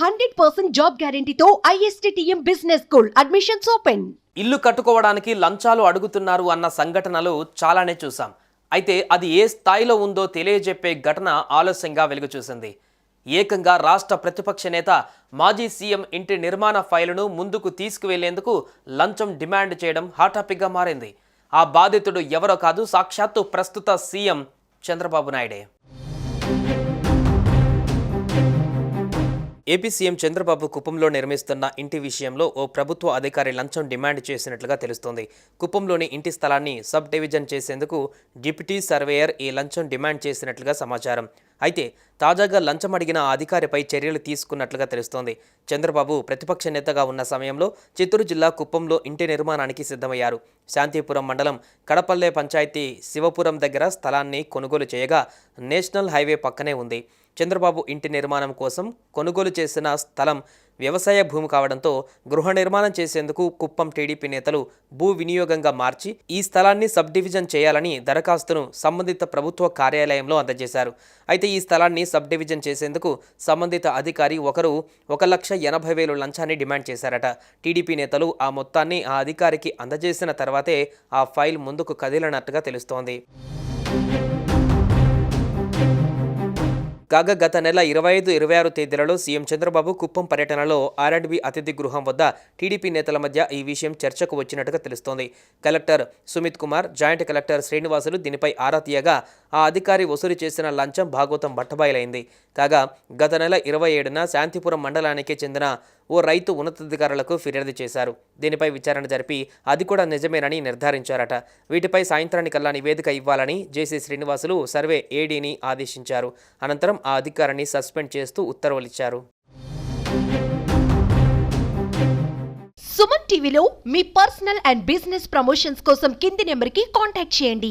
Hundred percent job గ్యారంటీతో ISTM business school admissions open. ఇల్లు కట్టుకోవడానికి లంచాలు అడుగుతున్నారు అన్న సంఘటనలు చాలానే చూసాం అయితే అది ఏ స్థాయిలో ఉందో తెలియజెప్పే ఘటన ఆలస్యంగా వెలుగు చూసింది ఏకంగా రాష్ట్ర ప్రతిపక్ష నేత మాజీ సీఎం ఇంటి నిర్మాణ ఫైలును ముందుకు తీసుకువెళ్ళేందుకు లంచం డిమాండ్ చేయడం హాట్ టాపిక్గా మారింది. ఆ బాధితుడు ఎవరో కాదు సాక్షాత్తు ప్రస్తుత సీఎం చంద్రబాబు నాయుడే. ఏపీ సీఎం చంద్రబాబు కుప్పంలో నిర్మిస్తున్న ఇంటి విషయంలో ఓ ప్రభుత్వ అధికారి లంచం డిమాండ్ చేసినట్లుగా తెలుస్తోంది. కుప్పంలోని ఇంటి స్థలాన్ని సబ్ డివిజన్ చేసేందుకు డిప్యూటీ సర్వేయర్ ఈ లంచం డిమాండ్ చేసినట్లుగా సమాచారం. అయితే తాజాగా లంచం అడిగిన ఆ అధికారిపై చర్యలు తీసుకున్నట్లుగా తెలుస్తోంది. చంద్రబాబు ప్రతిపక్ష నేతగా ఉన్న సమయంలో చిత్తూరు జిల్లా కుప్పంలో ఇంటి నిర్మాణానికి సిద్ధమయ్యారు. శాంతిపురం మండలం కడపల్లె పంచాయతీ శివపురం దగ్గర స్థలాన్ని కొనుగోలు చేయగా నేషనల్ హైవే పక్కనే ఉంది. చంద్రబాబు ఇంటి నిర్మాణం కోసం కొనుగోలు చేసిన స్థలం వ్యవసాయ భూమి కావడంతో గృహ నిర్మాణం చేసేందుకు కుప్పం టీడీపీ నేతలు భూ వినియోగంగా మార్చి ఈ స్థలాన్ని సబ్ డివిజన్ చేయాలని దరఖాస్తును సంబంధిత ప్రభుత్వ కార్యాలయంలో అందజేశారు. అయితే ఈ స్థలాన్ని సబ్ డివిజన్ చేసేందుకు సంబంధిత అధికారి ఒకరు ఒక లక్ష ఎనభై వేలు లంచాన్ని డిమాండ్ చేశారట. టీడీపీ నేతలు ఆ మొత్తాన్ని ఆ అధికారికి అందజేసిన తర్వాతే ఆ ఫైల్ ముందుకు కదిలినట్టుగా తెలుస్తోంది. కాగా గత నెల ఇరవై ఐదు ఇరవై ఆరు తేదీలలో సీఎం చంద్రబాబు కుప్పం పర్యటనలో ఆర్అండ్బి అతిథి గృహం వద్ద టీడీపీ నేతల మధ్య ఈ విషయం చర్చకు వచ్చినట్టుగా తెలుస్తోంది. Collector Sumit Kumar joint collector Srinivasulu దీనిపై ఆరా తీయగా ఆ అధికారి వసూలు చేసిన లంచం భాగవతం బట్టబయలైంది. కాగా గత నెల ఇరవై ఏడున శాంతిపురం మండలానికి చెందిన ఓ రైతు ఉన్నతాధికారులకు ఫిర్యాదు చేశారు. దీనిపై విచారణ జరిపి అది కూడా నిజమేనని నిర్ధారించారట. వీటిపై సాయంత్రానికల్లా నివేదిక ఇవ్వాలని జేసీ శ్రీనివాసులు సర్వే ఏడీని ఆదేశించారు. అనంతరం ఆ అధికారిని సస్పెండ్ చేస్తూ ఉత్తర్వులిచ్చారు. సుమన్ టీవీలో మీ పర్సనల్ అండ్ బిజినెస్ ప్రమోషన్స్ కోసం కింది నెంబర్కి కాంటాక్ట్ చేయండి.